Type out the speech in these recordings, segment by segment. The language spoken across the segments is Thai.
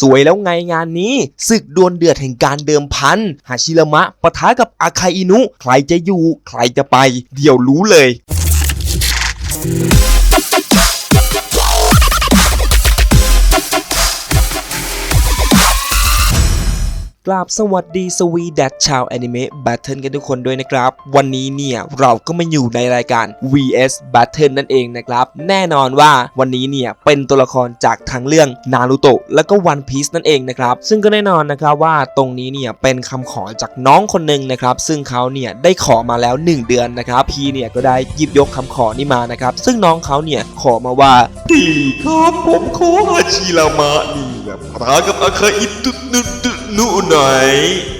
สวยแล้วไงงานนี้ศึกดวลเดือดแห่งการเดิมพันฮาชิรมะปะทะกับอาคาอินุ ใครจะอยู่ ใครจะไป เดี๋ยวรู้เลย กราบสวัสดีสวีดัตชาวแอนิเมะแบทเทิลกันทุกคนด้วยนะครับ วันนี้เนี่ยเราก็มาอยู่ในรายการ VS Battle นั่นเองนะครับ แน่นอนว่าวันนี้เนี่ยเป็นตัวละครจากทั้งเรื่องนารูโตะแล้วก็ One Piece นั่นเองนะครับ ซึ่งก็แน่นอนนะครับว่าตรงนี้เนี่ยเป็นคำขอจากน้องคนหนึ่งนะครับ ซึ่งเขาเนี่ยได้ขอมาแล้ว 1 เดือนนะครับ พี่เนี่ยก็ได้หยิบยกคำขอนี้มานะครับ ซึ่งน้องเขาเนี่ยขอมาว่าดีครับผมขอฮาชิรามะนี่แหละปะทะกับอาคาอิตุนุตุ นุไหน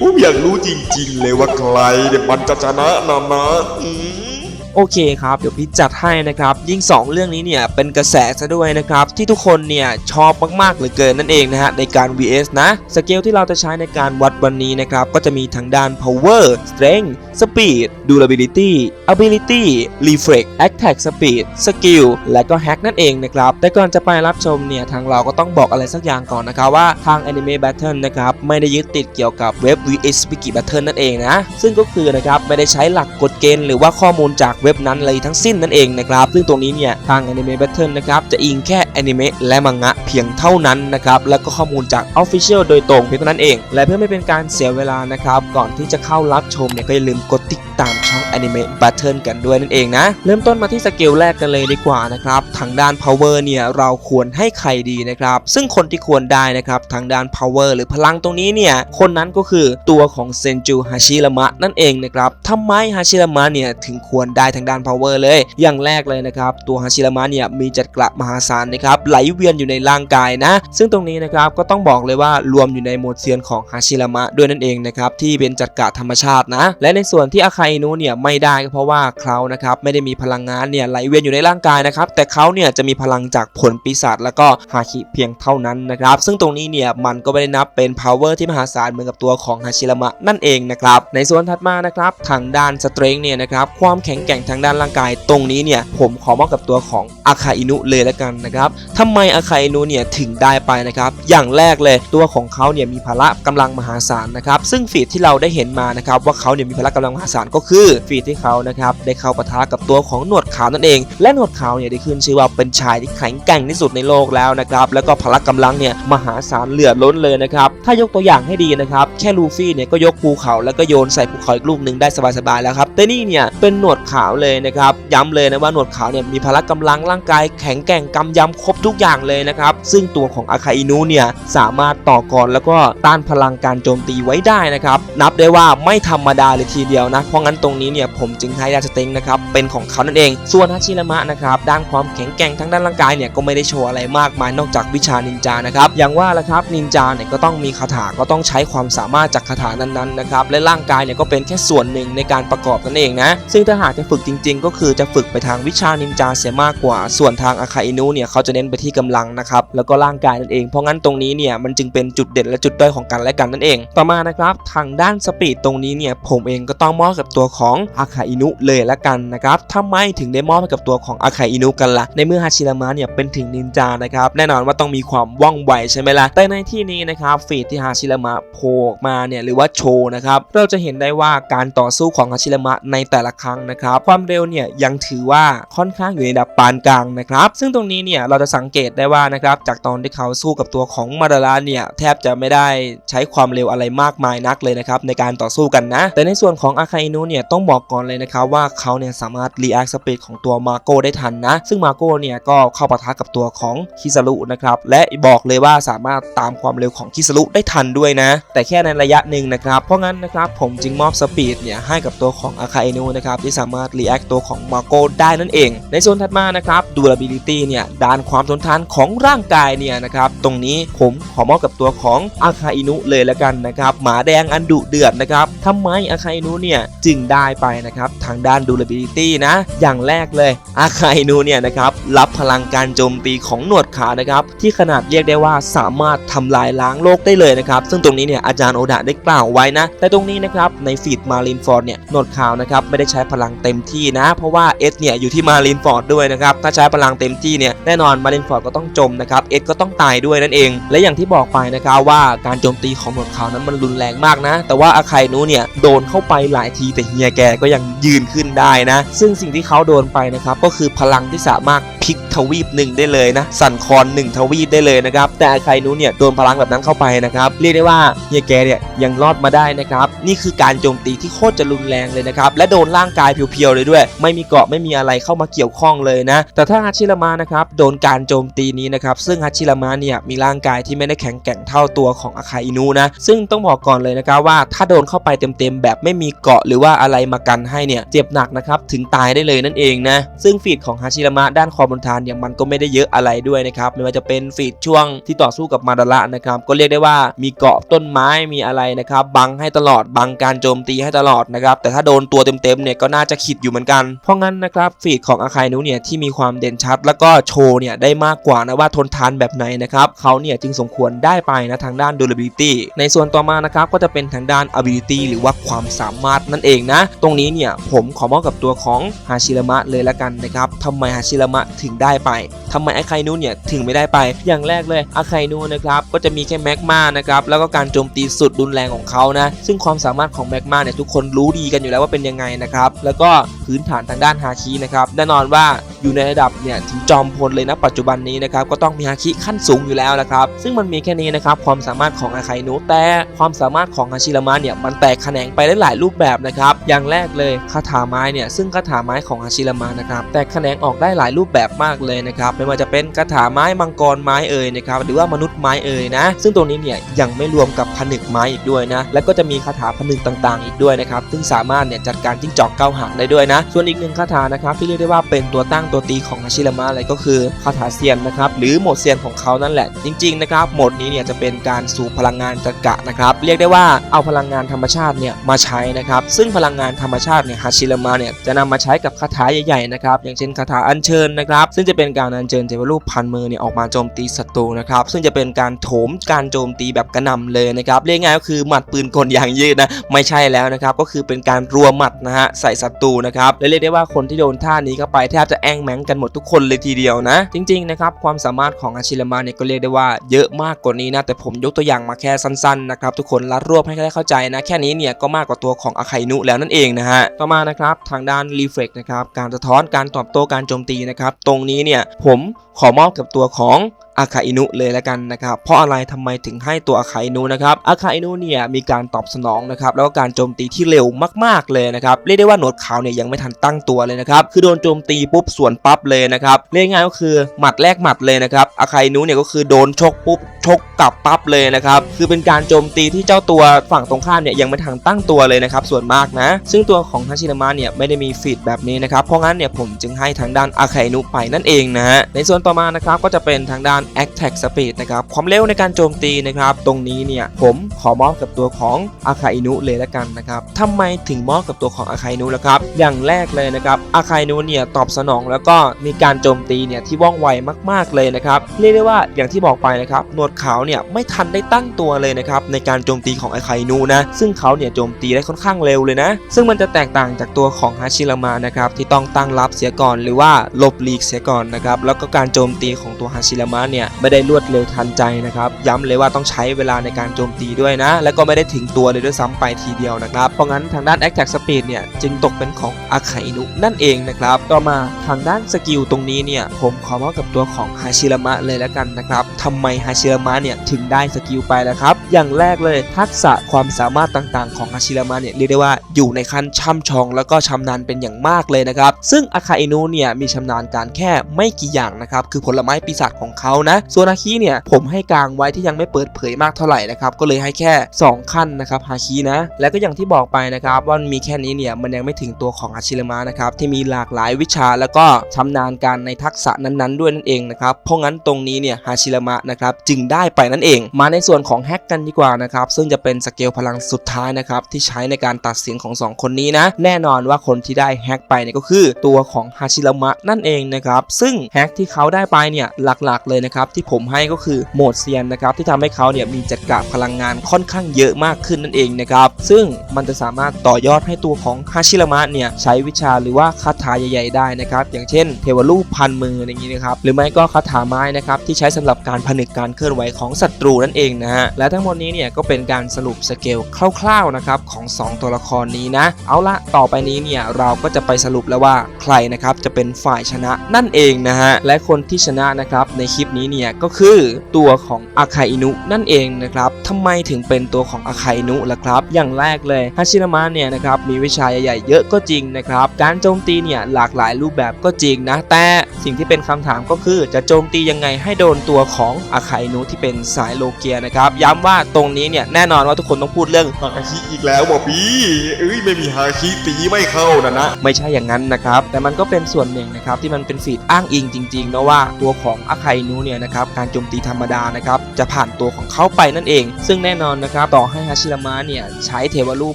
ผมอยากรู้จริง ๆ เลยว่าใครเนี่ยมันจะชนะนะนะอืม โอเคครับเดี๋ยวพี่จัดให้นะครับ ยิ่ง 2 เรื่องนี้เนี่ยเป็นกระแสซะด้วยนะครับ ที่ทุกคนเนี่ยชอบมากๆเหลือเกินนั่นเองนะฮะในการ VS นะสเกลที่เราจะใช้ในการวัดวันนี้นะครับ ก็จะมีทั้งด้าน power strength speed durability ability reflex attack speed skill และก็ hack นั่นเองนะครับ แต่ก่อนจะไปรับชมเนี่ยทางเราก็ต้องบอกอะไรสักอย่างก่อนนะครับว่าทาง anime battle นะครับไม่ได้ยึดติดเกี่ยวกับเว็บ VS Wiki Battle นั่นเองนะซึ่งก็คือนะครับไม่ได้ใช้หลักกฎเกณฑ์หรือว่าข้อมูลจากเว็บนั้นเลยทั้งสิ้นนั่นเองนะครับ ซึ่งตรงนี้เนี่ยทาง Anime Battle นะครับจะอิงแค่อนิเมะและมังงะเพียงเท่านั้นนะครับ แล้วก็ข้อมูลจาก Official โดยตรงเพียงเท่านั้นเอง และเพื่อไม่เป็นการเสียเวลานะครับ ก่อนที่จะเข้ารับชมเนี่ยก็อย่าลืมกดติดตามช่อง Anime Battle กันด้วยนั่นเองนะ เริ่มต้นมาที่สเกลแรกกันเลยดีกว่านะครับ ทางด้าน Power เนี่ยเราควรให้ใครดีนะครับ ซึ่งคนที่ควรได้นะครับทางด้าน Power หรือพลังตรงนี้เนี่ยคนนั้นก็คือตัวของเซนจูฮาชิรามะนั่นเองนะครับทำไมฮาชิรามะเนี่ยถึงควรได้ทางด้าน power เลย อย่างแรกเลยนะครับตัวฮาชิรามะเนี่ยมีจัดกระมหาศาลนะครับไหลเวียนอยู่ในร่างกายนะ ซึ่งตรงนี้นะครับก็ต้องบอกเลยว่ารวมอยู่ในหมวดเซียนของฮาชิรามะด้วยนั่นเองนะครับที่เป็นจัดกระธรรมชาตินะ และในส่วนที่อาคาอินุเนี่ยไม่ได้ก็เพราะว่าเขานะครับไม่ได้มีพลังงานเนี่ยไหลเวียนอยู่ในร่างกายนะครับแต่เขาเนี่ยจะมีพลังจากผลปีศาจแล้วก็ฮาคิเพียงเท่านั้นนะครับซึ่งตรงนี้เนี่ยมันก็ไม่ได้นับเป็น power ที่มหาศาลเหมือนกับตัวของฮาชิรามะนั่นเองนะครับในส่วนถัดมานะครับทางด้านสเตร n เนี่ยนะครับความแข็งแกร่งทางด้านร่างกาย ตรงนี้เนี่ยผมขอมอบกับตัวของอาคาอินุเลยแล้วกันนะครับทำไมอาคาอินุเนี่ยถึงได้ไปนะครับ อย่างแรกเลยตัวของเขาเนี่ยมีพละกำลังมหาศาลนะครับ ซึ่งฟีดที่เราได้เห็นมานะครับว่าเขาเนี่ยมีพละกำลังมหาศาลก็คือฟีดที่เขานะครับได้เข้าปะทะกับตัวของหนวดขาวนั่นเอง และหนวดขาวเนี่ยได้ขึ้นชื่อว่าเป็นชายที่แข็งแกร่งที่สุดในโลกแล้วนะครับ แล้วก็พละกำลังเนี่ยมหาศาลเหลือล้นเลยนะครับ ถ้ายกตัวอย่างให้ดีนะครับ แค่ลูฟี่เนี่ยก็ยกภูเขาแล้วก็โยนใส่ภูเขาอีกลูกหนึ่งได้สบายๆแล้วครับแต่นี่เนี่ยเป็นหนวดขาวเลยนะครับย้ำเลยนะว่าหนวดขาวเนี่ยมีพละกำลังร่างกายแข็งแกร่งกำยำครบทุกอย่างเลยนะครับซึ่งตัวของอาคาอินุเนี่ยสามารถต่อกรแล้วก็ต้านพลังการโจมตีไว้ได้นะครับนับได้ว่าไม่ธรรมดาเลยทีเดียวนะเพราะงั้นตรงนี้เนี่ยผมจึงให้ยาสเต็งนะครับเป็นของเขานั่นเอง ส่วนฮาชิรามะนะครับด้านความแข็งแกร่งทั้งด้านร่างกายเนี่ยก็ไม่ได้โชว์อะไรมากมายนอกจากวิชานินจานะครับอย่างว่าละครับนินจาเนี่ยก็ต้องมีคาถาก็ต้องใช้ความสามารถจากคาถานั้นๆนะครับและร่างกายเนี่ยก็เป็นแค่ส่วนหนึ่งในการประกอบนั่นเองนะซึ่งถ้าหากจะฝึกจริง ๆ ก็คือจะฝึกไปทางวิชานินจาเสียมากกว่า ส่วนทางอาคาอินุเนี่ยเขาจะเน้นไปที่กำลังนะครับแล้วก็ร่างกายนั่นเอง เพราะงั้นตรงนี้เนี่ยมันจึงเป็นจุดเด่นและจุดด้อยของกันและกันนั่นเอง ต่อมานะครับทางด้านสปีดตรงนี้เนี่ยผมเองก็ต้องมอบกับตัวของอาคาอินุเลยละกันนะครับทำไมถึงได้มอบให้กับตัวของอาคาอินุกันละ่ะในเมื่อฮาชิรามะเนี่ยเป็นถึงนินจานะครับแน่นอนว่าต้องมีความว่องไวใช่ไหมล่ะแต่ในที่นี้นะครับฟีดที่ฮาชิรามะโผล่มาเนี่ยหรือว่าโชว์นะครับเราจะเห็นได้ว่าการต่อสู้ของฮาชิรามะในแต่ละครั้งนะครับความเร็วเนี่ยยังถือว่าค่อนข้างอยู่ในระดับปานกลางนะครับ ซึ่งตรงนี้เนี่ยเราจะสังเกตได้ว่านะครับจากตอนที่เขาสู้กับตัวของมาดาราเนี่ยแทบจะไม่ได้ใช้ความเร็วอะไรมากมายนักเลยนะครับในการต่อสู้กันนะ แต่ในส่วนของอาคาอินุเนี่ยต้องบอกก่อนเลยนะครับว่าเขาเนี่ยสามารถรีแอคสปีดของตัวมาโกได้ทันนะ ซึ่งมาโกเนี่ยก็เข้าปะทะกับตัวของคิซารุนะครับและบอกเลยว่าสามารถตามความเร็วของคิซารุได้ทันด้วยนะ แต่แค่ในระยะหนึ่งนะครับเพราะงั้นนะครับผมจึงมอบสปีดเนี่ยให้กับตัวของอาคาอินุนะครับที่สามารถรีแอคตัวของมาโกได้นั่นเอง ในส่วนถัดมานะครับ durability เนี่ยด้านความทนทานของร่างกายเนี่ยนะครับ ตรงนี้ผมขอมอบกับตัวของอาคาอินุเลยละกันนะครับหมาแดงอันดุเดือดนะครับทำไมอาคาอินุเนี่ยจึงได้ไปนะครับทางด้าน durability นะ อย่างแรกเลยอาคาอินุเนี่ยนะครับรับพลังการโจมตีของหนวดขานะครับที่ขนาดเรียกได้ว่าสามารถทำลายล้างโลกได้เลยนะครับ ซึ่งตรงนี้เนี่ยอาจารย์โอดะได้กล่าวไว้นะ แต่ตรงนี้นะครับในฟีดมารินฟอร์ดเนี่ยหนวดขาวนะครับไม่ได้ใช้พลังเต็มที่นะ เพราะว่าเอสเนี่ยอยู่ที่มารินฟอร์ดด้วยนะครับถ้าใช้พลังเต็มที่เนี่ยแน่นอนมารินฟอร์ดก็ต้องจมนะครับเอสก็ต้องตายด้วยนั่นเอง และอย่างที่บอกไปนะครับว่าการโจมตีของหนวดขาวนั้นมันรุนแรงมากนะ แต่ว่าอาคายนูเนี่ยโดนเข้าไปหลายทีแต่เฮียแกก็ยังยืนขึ้นได้นะ ซึ่งสิ่งที่เขาโดนไปนะครับก็คือพลังที่สามารถพลิกทวีปหนึ่งได้เลยนะสั่นคอนหนึ่งทวีปได้เลยนะครับแต่อคายนูเนี่ยโดนพลังแบบนั้นเข้าไปนะครับเรียกได้ว่าเฮียแกเนี่ยยังรอดมาได้นะครับนี่คือการโจมตีที่โคตรจะรุนแรงเลยนะครับและโดนร่างกายเพียวๆเลยด้วย ไม่มีเกาะไม่มีอะไรเข้ามาเกี่ยวข้องเลยนะแต่ถ้าฮาชิรามะนะครับโดนการโจมตีนี้นะครับซึ่งฮาชิรามะเนี่ยมีร่างกายที่ไม่ได้แข็งแกร่งเท่าตัวของอาคาอินุนะซึ่งต้องบอกก่อนเลยนะครับว่าถ้าโดนเข้าไปเต็มๆแบบไม่มีเกาะหรือว่าอะไรมากันให้เนี่ยเจ็บหนักนะครับถึงตายได้เลยนั่นเองนะซึ่งฟีดของฮาชิรามะด้านคอบนทานเนี่ยมันก็ไม่ได้เยอะอะไรด้วยนะครับไม่ว่าจะเป็นฟีดช่วงที่ต่อสู้กับมาดาระนะครับก็เรียกได้ว่ามีเกาะต้นไม้มีอะไรนะครับบังให้ตลอดบังการโจมตีให้ตลอดนะครับแต่ถ้าโดนตัวเต็มๆเนี่ยก็น่าจะขิดอยู่เหมือนกัน เพราะงั้นนะครับฟีดของอาคายนุเนี่ยที่มีความเด่นชัด แล้วก็โชว์เนี่ยได้มากกว่านะว่าทนทานแบบไหนนะครับเขาเนี่ยจึงสมควรได้ไปนะทางด้าน durability ในส่วนต่อมานะครับก็จะเป็นทางด้าน ability หรือว่าความสามารถนั่นเองนะ ตรงนี้เนี่ยผมขอมอบกับตัวของฮาชิรามะเลยละกันนะครับทำไมฮาชิรมะถึงได้ไปทำไมอาคายนุเนี่ยถึงไม่ได้ไป อย่างแรกเลยอาคายนุนะครับก็จะมีแค่แมกมานะครับแล้วก็การโจมตีสุดรุนแรงของเขานะซึ่งความสามารถของแมกมาเนี่ยทุกคนรู้ดีกันอยู่แล้วว่าเป็นยังไงนะครับแล้วก็พื้นฐานทางด้านฮาคีนะครับแน่นอนว่า อยู่ในระดับเนี่ยถึงจอมพลเลยนะปัจจุบันนี้นะครับก็ต้องมีฮาคิขั้นสูงอยู่แล้วนะครับซึ่งมันมีแค่นี้นะครับความสามารถของอาคายนุแต่ความสามารถของฮาชิรามะเนี่ยมันแตกแขนงไปได้หลายรูปแบบนะครับอย่างแรกเลยคาถาไม้เนี่ยซึ่งคาถาไม้ของฮาชิรามะนะครับแตกแขนงออกได้หลายรูปแบบมากเลยนะครับไม่ว่าจะเป็นคาถาไม้มังกรไม้เอ่ยนะครับหรือว่ามนุษย์ไม้เอ่ยนะซึ่งตรงนี้เนี่ยยังไม่รวมกับผนึกไม้อีกด้วยนะแล้วก็จะมีคาถาผนึกต่างๆ อีกด้วยนะครับซึ่งสามารถเนี่ยจัดการจิ้งจอกเก้าหางได้ด้วยนะส่วนอีกหนึ่งคาถานะครับที่เรียกได้ว่าเป็นตัวตั้งตัวตีของฮาชิรามะเลยก็คือคาถาเซียนนะครับหรือโหมดเซียนของเขานั่นแหละ จริงๆนะครับโหมดนี้เนี่ยจะเป็นการสูบพลังงานจักระนะครับเรียกได้ว่าเอาพลังงานธรรมชาติเนี่ยมาใช้นะครับซึ่งพลังงานธรรมชาติเนี่ยฮาชิรามะเนี่ยจะนำมาใช้กับคาถาใหญ่ๆนะครับอย่างเช่นคาถาอัญเชิญนะครับซึ่งจะเป็นการอัญเชิญเทวรูปพันมือเนี่ยออกมาโจมตีศัตรูนะครับซึ่งจะเป็นการโถมการโจมตีแบบกระหน่ำเลยนะครับเรียกง่ายก็คือหมัดปืนกลอย่างยืดนะไม่ใช่แล้วนะครับก็คือเป็นการรัวหมัดนะฮะใส่ศัตรูนะครับและเรียกได้ว่าคนที่โดนท่านี้เข้าไปแทบจะแองแม้งกันหมดทุกคนเลยทีเดียวนะ จริงๆนะครับความสามารถของอาชิรามาเนี่ยก็เรียกได้ว่าเยอะมากกว่านี้นะแต่ผมยกตัวอย่างมาแค่สั้นๆนะครับทุกคนรัดรวบให้ได้เข้าใจนะแค่นี้เนี่ยก็มากกว่าตัวของอาไคนุแล้วนั่นเองนะฮะต่อมานะครับทางด้านรีเฟล็กนะครับการสะท้อนการตอบโต้การโจมตีนะครับตรงนี้เนี่ยผมขอมอบกับตัวของอาคาอินุเลยแล้วกันนะครับ เพราะอะไรทำไมถึงให้ตัวอาคาอินุนะครับอาคาอินุเนี่ยมีการตอบสนองนะครับแล้วก็การโจมตีที่เร็วมากๆเลยนะครับเรียกได้ว่าหนวดขาวเนี่ยยังไม่ทันตั้งตัวเลยนะครับคือโดนโจมตีปุ๊บส่วนปั๊บเลยนะครับเรียกง่ายก็คือหมัดแรกหมัดเลยนะครับอาคาอินุเนี่ยก็คือโดนชกปุ๊บชกกลับปั๊บเลยนะครับคือเป็นการโจมตีที่เจ้าตัวฝั่งตรงข้ามเนี่ยยังไม่ทันตั้งตัวเลยนะครับส่วนมากนะ ซึ่งตัวของฮาชินามะเนี่ยไม่ได้มีฟีดแบบนี้นะครับเพราะงั้นเนี่ยผมจึงให้ทางด้านอาคาอินุไปนั่นเองนะฮะในส่วนต่อมานะครับก็จะเป็นทางด้าน Attack Speed นะครับความเร็วในการโจมตีนะครับ ตรงนี้เนี่ยผมขอมอบกับตัวของอาคาอินุเลยละกันนะครับทำไมถึงมอบกับตัวของอาคาอินุล่ะครับ อย่างแรกเลยนะครับอาคาอินุเนี่ยตอบสนองแล้วก็มีการโจมตีเนี่ยที่ว่องไวมากๆเลยนะครับเรียกได้ว่าอย่างที่บอกไปนะครับหนวดขาวเนี่ยไม่ทันได้ตั้งตัวเลยนะครับในการโจมตีของอาคาอินุนะซึ่งเขาเนี่ยโจมตีได้ค่อนข้างเร็วเลยนะ ซึ่งมันจะแตกต่างจากตัวของฮาชิรามะนะครับที่ต้องตั้งรับเสียก่อนหรือว่าหลบหลีกเสียก่อนนะครับแล้วก็การโจมตีของตัวฮาชิรามะเนี่ยไม่ได้รวดเร็วทันใจนะครับ ย้ำเลยว่าต้องใช้เวลาในการโจมตีด้วยนะ แล้วก็ไม่ได้ถึงตัวเลยด้วยซ้ำไปทีเดียวนะครับ เพราะงั้นทางด้าน Attack Speed เนี่ยจึงตกเป็นของอาคาอินุนั่นเองนะครับ ต่อมาทางด้านสกิลตรงนี้เนี่ยผมขอมอบกับตัวของฮาชิรามะเลยแล้วกันนะครับทำไมฮาชิรามะเนี่ยถึงได้สกิลไปแล้วครับ อย่างแรกเลยทักษะความสามารถต่างๆ ของฮาชิรามะเนี่ยเรียกได้ว่าอยู่ในขั้นช่ำชอง แล้วก็ชำนาญเป็นอย่างมากเลยนะครับ ซึ่งอาคาอินุเนี่ยมีชำนาญการแค่ไม่กี่อย่างนะครับคือผลไม้ปีศาจของเขานะ ส่วนอาคิเนี่ยผมให้กลางไว้ที่ยังไม่เปิดเผยมากเท่าไหร่นะครับก็เลยให้แค่ 2 ขั้นนะครับฮาคินะ แล้วก็อย่างที่บอกไปนะครับว่ามีแค่นี้เนี่ยมันยังไม่ถึงตัวของอาชิรมะนะครับที่มีหลากหลายวิชาแล้วก็ชำนาญการในทักษะนั้นๆ ด้วยนั่นเองนะครับเพราะงั้นตรงนี้เนี่ยฮาชิรมะนะครับจึงได้ไปนั่นเอง มาในส่วนของแฮกกันดีกว่านะครับซึ่งจะเป็นสเกลพลังสุดท้ายนะครับที่ใช้ในการตัดสินของ 2 คนนี้นะแน่นอนว่าคนที่ได้แฮกไปเนี่ยก็คือตัวของฮาชิรมะนั่นเองนะครับซึ่งแฮกที่เขาได้ไปเนี่ยหลักๆเลยนะครับนะครับที่ผมให้ก็คือโหมดเซียนนะครับที่ทำให้เขาเนี่ยมีจักระพลังงานค่อนข้างเยอะมากขึ้นนั่นเองนะครับซึ่งมันจะสามารถต่อยอดให้ตัวของฮาชิรามะเนี่ยใช้วิชาหรือว่าคาถาใหญ่ ๆ ได้นะครับอย่างเช่น เทวรูปพันมืออย่างนี้นะครับหรือไม่ก็คาถาไม้นะครับที่ใช้สำหรับการผนึกการเคลื่อนไหวของศัตรูนั่นเองนะฮะและทั้งหมดนี้เนี่ยก็เป็นการสรุปสเกลคร่าวๆนะครับของสองตัวละครนี้นะเอาละต่อไปนี้เนี่ยเราก็จะไปสรุปแล้วว่าใครนะครับจะเป็นฝ่ายชนะนั่นเองนะฮะและคนที่ชนะนะครับในคลิปนี้เนี่ยก็คือตัวของอาคาอินุนั่นเองนะครับทำไมถึงเป็นตัวของอาคาอินุล่ะครับ อย่างแรกเลยฮาชิรามะเนี่ยนะครับมีวิชาใหญ่ๆเยอะก็จริงนะครับ การโจมตีเนี่ยหลากหลายรูปแบบก็จริงนะ แต่สิ่งที่เป็นคำถามก็คือจะโจมตียังไงให้โดนตัวของอาคาอินุที่เป็นสายโลเกียนะครับ ย้ำว่าตรงนี้เนี่ยแน่นอนว่าทุกคนต้องพูดเรื่องฮาคิอีกแล้วบอกพี่เอ้ยไม่มีฮาคิตีไม่เข้านะนะไม่ใช่อย่างนั้นนะครับแต่มันก็เป็นส่วนหนึ่งนะครับที่มันเป็นฟีดอ้างอิงจริงๆนะว่าตัวของอาคาอินุเนี่ยนะครับการโจมตีธรรมดานะครับจะผ่านตัวของเขาไปนั่นเอง ซึ่งแน่นอนนะครับต่อให้ฮาชิรามะเนี่ยใช้เทวรูป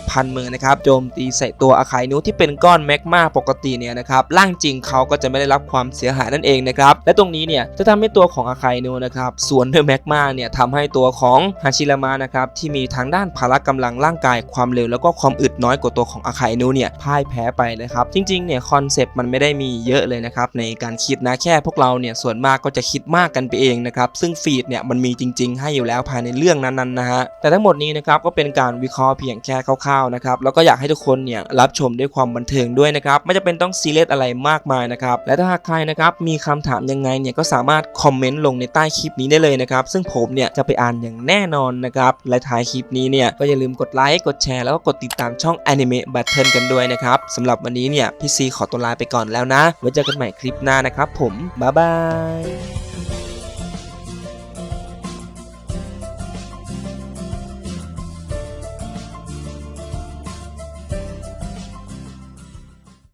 พันมือนะครับโจมตีใส่ตัวอาคาอินุที่เป็นก้อนแมกมาปกติเนี่ยนะครับร่างจริงเขาก็จะไม่ได้รับความเสียหายนั่นเองนะครับและตรงนี้เนี่ยจะทำให้ตัวของอาคาอินุนะครับสวนด้วยแมกมาเนี่ยทำให้ตัวของฮาชิรามะนะครับที่มีทางด้านพละกำลังร่างกายความเร็วแล้วก็ความอึดน้อยกว่าตัวของอาคาอินุเนี่ยพ่ายแพ้ไปนะครับจริงๆเนี่ยคอนเซปต์มันไม่ได้มีเยอะเลยนะครับในการคิดนะแค่พวกเราเนี่ยส่วนมากก็จะคิดมากกันไปเองนะครับซึ่งฟีดเนี่ยมันมีจริง ๆ ให้อยู่แล้วภายในเรื่องนั้นๆนะฮะแต่ทั้งหมดนี้นะครับก็เป็นการวิเคราะห์เพียงแค่คร่าวๆนะครับแล้วก็อยากให้ทุกคนเนี่ยรับชมด้วยความบันเทิงด้วยนะครับไม่จำเป็นต้องซีเรียสอะไรมากมายนะครับและถ้าหากใครนะครับมีคำถามยังไงเนี่ยก็สามารถคอมเมนต์ลงในใต้คลิปนี้ได้เลยนะครับซึ่งผมเนี่ยจะไปอ่านอย่างแน่นอนนะครับและท้ายคลิปนี้เนี่ยก็อย่าลืมกดไลค์กดแชร์แล้วก็กดติดตามช่อง Anime Battle กันด้วยนะครับสำหรับวันนี้เนี่ยพี่ซีขอตัวลาไปก่อนแล้วนะไว้เจอกันใหม่คลิปหน้านะครับผมบ๊ายบาย